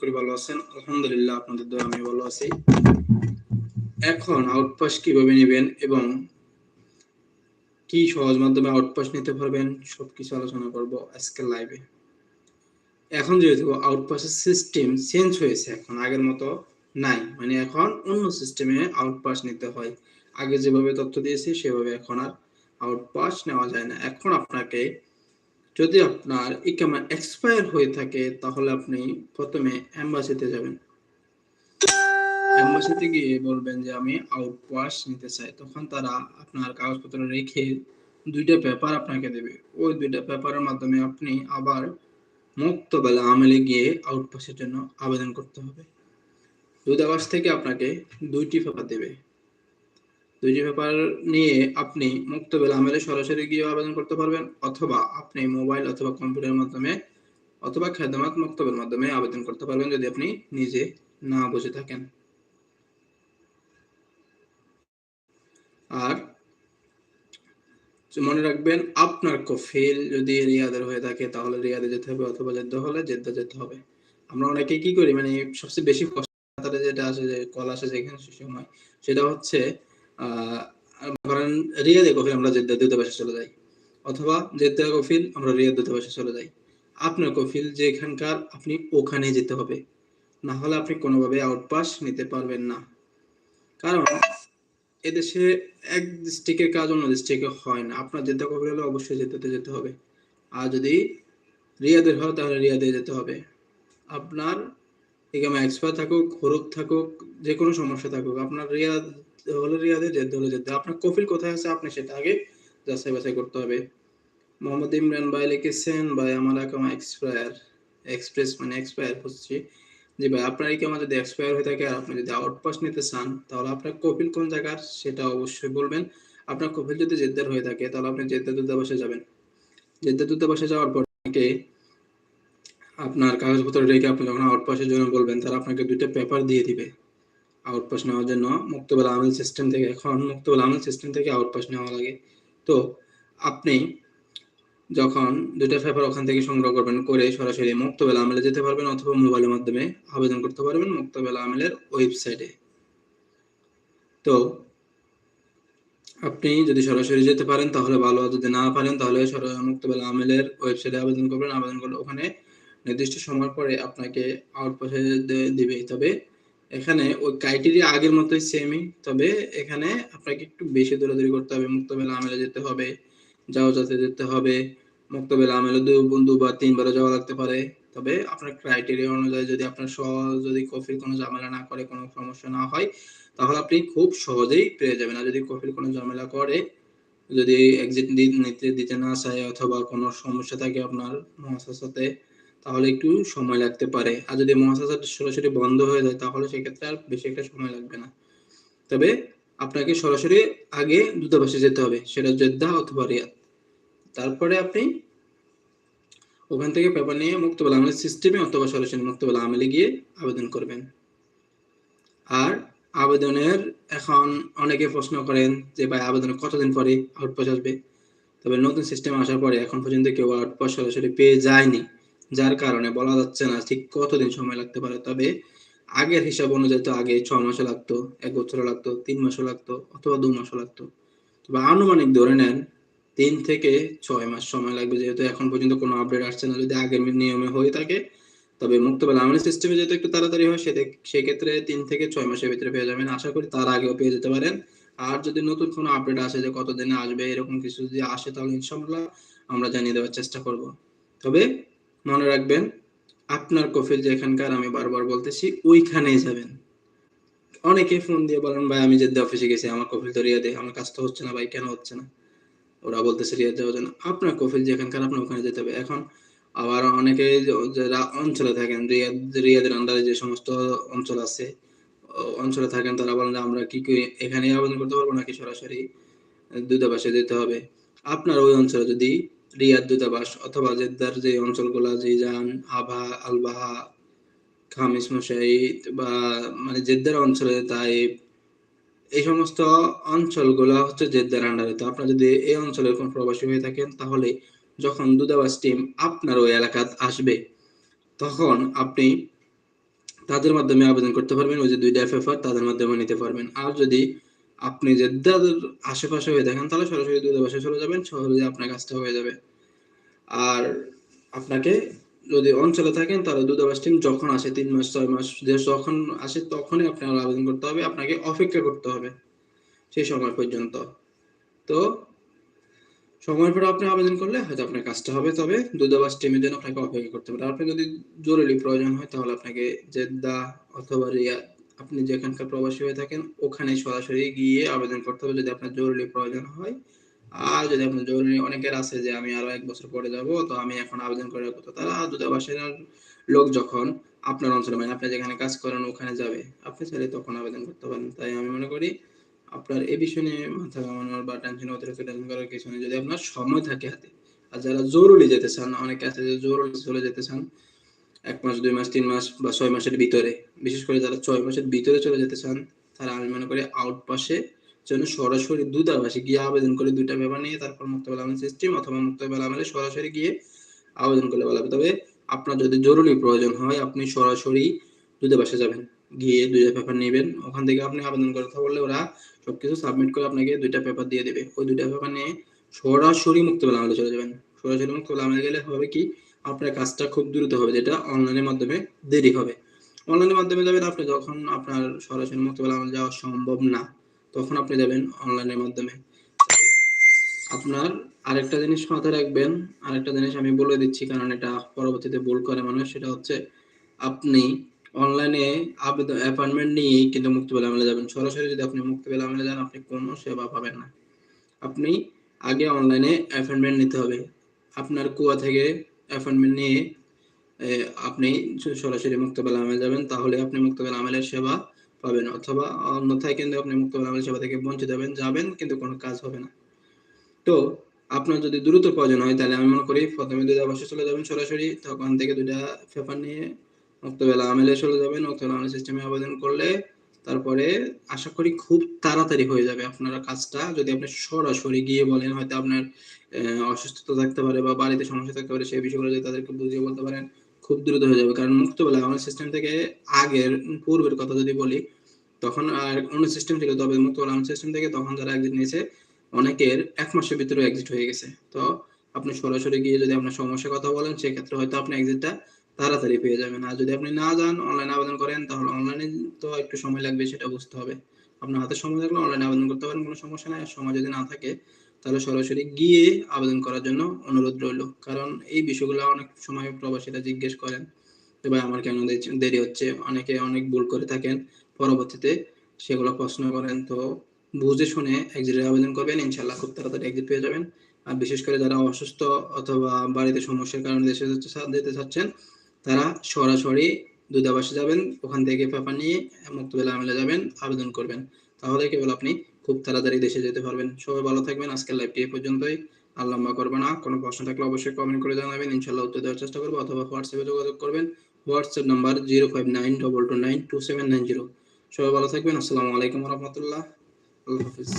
করি ভালো আছেন। আলহামদুলিল্লাহ, আপনাদের দোয়া আমি ভালো আছি। এখন আউটপাস কীভাবে নেবেন এবং কি সহজ মাধ্যমে আউটপাস নিতে পারবেন, সবকিছু আলোচনা করব লাইভে এখন যেহেতু আউটপাসের সিস্টেম চেঞ্জ হয়েছে, এখন আগের মতো নাই। মানে এখন অন্য সিস্টেমে আউটপাস নিতে হয়। আগে যেভাবে তথ্য দিয়েছি, সেভাবে এখন আর আউটপাস নেওয়া যায় না। এখন আপনাকে যদি আপনার ইকামা এক্সপায়ার হয়ে থাকে, তাহলে আপনি প্রথমে এম্বাসিতে যাবেন। এম্বাসিতে গিয়ে বলবেন যে, আমি আউটপাস নিতে চাই। তখন তারা আপনার কাগজপত্র রেখে দুইটা পেপার আপনাকে দেবে। ওই দুইটা পেপারের মাধ্যমে আপনি আবার মুক্ত বেলা আমেলে গিয়ে আউটপাসের জন্য আবেদন করতে হবে। দূতাবাস থেকে আপনাকে দুইটি পেপার দেবে। দুইটি পেপার নিয়ে আপনি মুক্ত বেলা আমেলে সরাসরি গিয়ে আবেদন করতে পারবেন, অথবা আপনি মোবাইল অথবা কম্পিউটারের মাধ্যমে অথবা খেদমাত মক্তবের মাধ্যমে আবেদন করতে পারবেন যদি আপনি নিজে না বুঝে থাকেন। আর মনে রাখবেন, আপনার কফিল যদি রিয়াদের হয়ে থাকে, তাহলে রিয়াদে যেতে হবে অথবা যেতে হলে জেদ্দা যেতে হবে। আমরা অনেকে কি করি মানে সবচেয়ে বেশি কষ্ট যেটা আসে যে, কল আসে যেখানে সে সময়, সেটা হচ্ছে ধরেন রিয়াদে কফিল আমরা জেদ্দা দূতাবাসে চলে যাই। অথবা জেদ্দা কফিল, আমরা রিয়াদ দূতাবাসে চলে যাই। আপনার কফিল যে এখানকার, আপনি ওখানে যেতে হবে। না হলে আপনি কোনোভাবে আউটপাস নিতে পারবেন না। কারণ এদেশে এক ডিস্ট্রিক্টের কাজ অন্য ডিস্ট্রিক্টে হয় না। আপনার যেতে কফিল হলে অবশ্যই যেতে যেতে হবে। আর যদি রিয়াদের হয়, তাহলে রিয়াদে যেতে হবে। আপনার এখানে এক্সপায়ার থাকুক হরুপ থাকুক যে কোনো সমস্যা থাকুক, আপনার রিয়াদ হলে রিয়াদে যেতে হলে যেতে আপনার কফিল কোথায় আছে? আপনি সেটা আগে যাচাই বাছাই করতে হবে। মোহাম্মদ ইমরান ভাই লিখেছেন, ভাই, আমার একামা এক্সপায়ার এক্সপ্রেস মানে এক্সপায়ার হচ্ছে জি ভাই আপনার একামা যদি এক্সপায়ার হয়ে থাকে আর আপনি যদি আউটপাস নিতে চান, তাহলে আপনার কপিল কোন জায়গার সেটা অবশ্যই বলবেন। আপনার কপিল যদি জেদ্দার হয়ে থাকে, তাহলে আপনি জেদ্দা দূতাবাসে যাবেন। জেদ্দা দূতাবাসে যাওয়ার পর থেকে আপনার কাগজপত্র রেখে আপনি যখন আউটপাসের জন্য বলবেন তারা আপনাকে দুইটা পেপার দিয়ে দিবে। আউটপাস নেওয়ার জন্য মুক্তবেল আমেল সিস্টেম থেকে এখন মুক্তবেল আমেল সিস্টেম থেকে আউটপাস নেওয়া লাগে। তো আপনি যখন দুইটা পেপার ওখান থেকে সংগ্রহ করবেন, করে সরাসরি মুক্তবেলা আমেলে যেতে পারবেন অথবা মোবাইলের মাধ্যমে আবেদন করতে পারবেন মুক্তবেলা আমেলের ওয়েবসাইটে তো আপনি যদি সরাসরি যেতে পারেন, তাহলে ভালো যদি না পারেন, তাহলে মুক্তবেলা আমেলের ওয়েবসাইটে আবেদন করবেন। আবেদন করলে ওখানে নির্দিষ্ট সময় পরে আপনাকে আউটপাসে দিবে তবে এখানে ওই ক্রাইটেরিয়া আগের মতোই সেমই তবে এখানে আপনাকে একটু বেশি দৌড়াদৌড়ি করতে হবে। মুক্তবেলা আমেলে যেতে হবে যাও যাতে যেতে হবে, মুক্তবেলা আমেলে দু বা তিনবারও যাওয়া লাগতে পারে। তবে আপনার ক্রাইটেরিয়া অনুযায়ী যদি আপনার সহজ, যদি কফির কোনো ঝামেলা না করে, কোনো সমস্যা না হয়, তাহলে আপনি খুব সহজেই পেয়ে যাবেন। আর যদি কফির কোনো ঝামেলা করে, যদি এক্সিট নিতে দিতে না চায়, অথবা কোনো সমস্যা থাকে আপনার মহাসাসাতে তাহলে একটু সময় লাগতে পারে। আর যদি মহাসাসাটা সরাসরি বন্ধ হয়ে যায়, তাহলে সেক্ষেত্রে আর বেশি একটা সময় লাগবে না। তবে আপনাকে সরাসরি আগে দূতাবাসে যেতে হবে, সেটা জেদ্দা অথবা রিয়াদ। তারপরে আপনি ওখান থেকে পেপার নিয়ে মুক্তবেলা আমেলের সিস্টেমে অথবা সরাসরি মুক্তবেলা আমেলে গিয়ে আবেদন করবেন। আর আবেদনের এখন অনেকে প্রশ্ন করেন যে, ভাই আবেদনের কতদিন পরে আউটপাস আসবে? তবে নতুন সিস্টেম আসার পরে এখন পর্যন্ত কেউ আউটপাস সরাসরি পেয়ে যায়নি। যার কারণে বলা যাচ্ছে না ঠিক কতদিন সময় লাগতে পারে। তবে আগের হিসাব অনুযায়ী তো আগে ছ মাসও লাগতো, এক বছরও লাগতো, তিন মাসও লাগতো অথবা দু মাসও লাগতো। তবে আনুমানিক ধরে নেন, তিন থেকে ছয় মাস সময় লাগবে যেহেতু এখন পর্যন্ত কোনো আপডেট আসছে না। যদি আগের নিয়মে হয়ে থাকে, তবে মুক্তবেলা আমিন সিস্টেমে যেহেতু একটু তাড়াতাড়ি হয় সেটা সেক্ষেত্রে তিন থেকে ছয় মাসের ভিতরে পেয়ে যাবেন। আশা করি তার আগেও পেয়ে যেতে পারেন। আর যদি নতুন কোনো আপডেট আসে যে কতদিনে আসবে, এরকম কিছু যদি আসে তাহলে ইনশাল্লাহ আমরা জানিয়ে দেওয়ার চেষ্টা করব। তবে মনে রাখবেন, আপনার কফিল যেখানকার আমি বারবার বলতেছি, ওইখানেই যাবেন। অনেকে ফোন দিয়ে বলেন, ভাই, আমি যে অফিসে গেছি, আমার কফিল তো রিয়া রিয়াদে, আমার কাজ তো হচ্ছে না, ভাই, কেন হচ্ছে না? ওরা বলতেছে, রিয়াদ যাওয়ার জন্য আপনার কফিল যেখানকার, আপনার ওখানে যেতে হবে। এখন আবার অনেকে যারা অঞ্চলে থাকেন, রিয়াদ, রিয়াদের আন্ডারে যে সমস্ত অঞ্চল আছে, অঞ্চলে থাকেন, তারা বলেন আমরা কি এখানে আবেদন করতে পারব নাকি সরাসরি দূতাবাসে যেতে হবে? আপনার ওই অঞ্চলে যদি রিয়াদ দূতাবাস অথবা জেদ্দার যে অঞ্চলগুলা যান আভা আলবাহা, খামিস, মুশাহিদ বা মানে জেদ্দার অঞ্চলে তাই এই সমস্ত অঞ্চলগুলো হচ্ছে জেদ্দার আন্ডারে তো আপনার যদি এই অঞ্চলের কোন প্রবাসী হয়ে থাকেন, তাহলে যখন দূতাবাস টিম আপনার ওই এলাকাত আসবে, তখন আপনি তাদের মাধ্যমে আবেদন করতে পারবেন। ওই যে দুইটা এফএফআর তাদের মাধ্যমে নিতে পারবেন। আর যদি আপনি যে জেদ্দাদের আশেপাশে হয়ে থাকেন, তাহলে সরাসরি দূতাবাসে চলে যাবেন সহজে আপনার কাজটা হয়ে যাবে। আর আপনাকে যদি অঞ্চলে থাকেন, তাহলে দূতাবাস টিম যখন আসে, তিন মাস, ছয় মাস যখন আসে, তখনই আপনার আবেদন করতে হবে, আপনাকে অপেক্ষা করতে হবে সেই সময় পর্যন্ত। তো সময়ের পরে আপনি আবেদন করলে হয়তো আপনার কাজটা হবে, তবে দূতাবাস টিমের জন্য আপনাকে অপেক্ষা করতে হবে। আপনি যদি জরুরি প্রয়োজন হয়, তাহলে আপনাকে জেদ্দা অথবা রিয়াদ আপনি যেখানকার প্রবাসী হয়ে থাকেন ওখানে সরাসরি গিয়ে আবেদন করতে হবে যদি আপনার জরুরি প্রয়োজন হয়। আর যদি আপনার জরুরি অনেকের আছে যে আমি আরও এক বছর পরে যাব, তো আমি এখন আবেদন করে রাখব। তারা দূতাবাসের লোক যখন আপনার অঞ্চলে মানে আপনি যেখানে কাজ করেন ওখানে যাবে। আপনি চাইলে তখন আবেদন করতে পারেন। তাই আমি মনে করি আপনার এই বিষয় নিয়ে মাথা ঘামানোর বা টেনশন অতিরিক্ত টেনশন করার কিছু নেই। যদি আপনার সময় থাকে হাতে, আর যারা জরুরি যেতে চান, অনেকে আছে যে জরুরি চলে যেতে চান এক মাস, দুই মাস, তিন মাস বা ছয় মাসের ভিতরে। বিশেষ করে যারা ছয় মাসের ভিতরে চলে যেতে চান, তারা আমি মনে করি আউট পাশে জন্য সরাসরি দূতাবাসে গিয়ে আবেদন করে দুইটা পেপার নিয়ে, তারপর মুক্তবেলা আমেল সিস্টেম অথবা মুক্তবেলা আমেলে সরাসরি গিয়ে আবেদন করলে ভালো হবে। তবে আপনার যদি জরুরি প্রয়োজন হয়, আপনি সরাসরি দূতাবাসে যাবেন, গিয়ে দুইটা পেপার নেবেন। ওখান থেকে আপনি আবেদন কথা বললে ওরা সবকিছু সাবমিট করে আপনাকে দুইটা পেপার দিয়ে দেবে। ওই দুইটা পেপার নিয়ে সরাসরি মুক্তবেলা আমলে চলে যাবেন। সরাসরি মুক্তবেলা আমলে গেলে হবে কি আপনার কাজটা খুব দ্রুত হবে, যেটা অনলাইনের মাধ্যমে দেরি হবে। অনলাইনের মাধ্যমে যাবেন আপনি যখন আপনার সরাসরি মুক্তবেলা আমলে যাওয়া সম্ভব না, তখন আপনি যাবেন অনলাইনের মাধ্যমে। আপনার আরেকটা জিনিস মাথায় রাখবেন, আরেকটা জিনিস আমি বলে দিচ্ছি, কারণ এটা পরবর্তীতে ভুল করে মানুষ, সেটা হচ্ছে আপনি অনলাইনে আবেদন অ্যাপয়েন্টমেন্ট নিয়েই কিন্তু মুক্তিবেলা আমলে যাবেন। সরাসরি যদি আপনি মুক্তিবেলা আমলে যান, আপনি কোনো সেবা পাবেন না। আপনি আগে অনলাইনে অ্যাপয়েন্টমেন্ট নিতে হবে। আপনার কুয়া থেকে অ্যাপয়েন্টমেন্ট নিয়ে আপনি সরাসরি মুক্তবেলা আমলে যাবেন, তাহলে আপনি মুক্তবেলা আমেলের সেবা পাবেন। অথবা অন্যথায় কিন্তু আপনি মুক্তবেলা আমেল সেবা থেকে বঞ্চিত হবেন, যাবেন, কিন্তু কোনো কাজ হবে না। তো, আপনার যদি দ্রুত প্রয়োজন হয়, তাহলে আমি মনে করি প্রথমে দুইটা বাসে চলে যাবেন সরাসরি, তখন থেকে দুইটা পেপার নিয়ে মুক্তবেলা আমেলে চলে যাবেন, মুক্তবেলা আমেল সিস্টেমে আবেদন করলে তারপরে আশা করি খুব তাড়াতাড়ি হয়ে যাবে আপনারা কাজটা। যদি আপনি সরাসরি গিয়ে বলেন হয়তো আপনার অসুস্থতা থাকতে পারে বা বাড়িতে সমস্যা থাকতে পারে সেই বিষয়গুলো যদি তাদেরকে বুঝিয়ে বলতে পারেন, খুব দ্রুত হয়ে যাবে। কারণ মুক্তবেলা আমার সিস্টেম থেকে আগের, পূর্বের কথা যদি বলি, তখন আর অন্য সিস্টেম ছিল তবে মুক্তবেলা আমার সিস্টেম থেকে তখন যারা এক্সিট নিয়েছে, অনেকের এক মাসের ভিতরে এক্সিট হয়ে গেছে। তো আপনি সরাসরি গিয়ে যদি আপনার সমস্যার কথা বলেন, সেক্ষেত্রে হয়তো আপনি এক্সিটটা তাড়াতাড়ি পেয়ে যাবেন। আর যদি আপনি না যান অনলাইনে আবেদন করেন, তাহলে অনলাইনে তো একটু সময় লাগবে, সেটা বুঝতে হবে। আপনার হাতে সময় থাকলে অনলাইনে আবেদন করতে পারেন, কোনো সমস্যা নাই। সময় যদি না থাকে, তাহলে সরাসরি গিয়ে আবেদন করার জন্য অনুরোধ রইল। কারণ এই বিষয়গুলো অনেক সময় প্রবাসীরা জিজ্ঞেস করেন যে, ভাই, আমার কেন দেরি হচ্ছে? অনেকে অনেক ভুল করে থাকেন। পরবর্তীতে সেগুলো প্রশ্ন করেন। তো বুঝে শুনে এক্সিটের আবেদন করবেন। ইনশাল্লাহ খুব তাড়াতাড়ি এক্সিট পেয়ে যাবেন। আর বিশেষ করে যারা অসুস্থ অথবা বাড়িতে সমস্যার কারণে দেশে যেতে চাচ্ছেন তারা সরাসরি দূতাবাসে যাবেন, ওখান থেকে পেপার নিয়ে মুক্তবেলা আমেলে যাবেন, আবেদন করবেন। তাহলে কেবল আপনি খুব তাড়াতাড়ি দেশে যেতে পারবেন। সবাই ভালো থাকবেন, আজকের লাইভটি এই পর্যন্তই। আর করবে না, কোনো প্রশ্ন থাকলে অবশ্যই কমেন্ট করে জানাবেন ইনশাল্লাহ উত্তর দেওয়ার চেষ্টা করব, অথবা হোয়াটসঅ্যাপে যোগাযোগ করবেন। WhatsApp number zero five nine double two nine two seven nine zero সবাই ভালো থাকবেন, আসসালামু আলাইকুম রহমতুল্লাহ। আল্লাহ হাফিজ।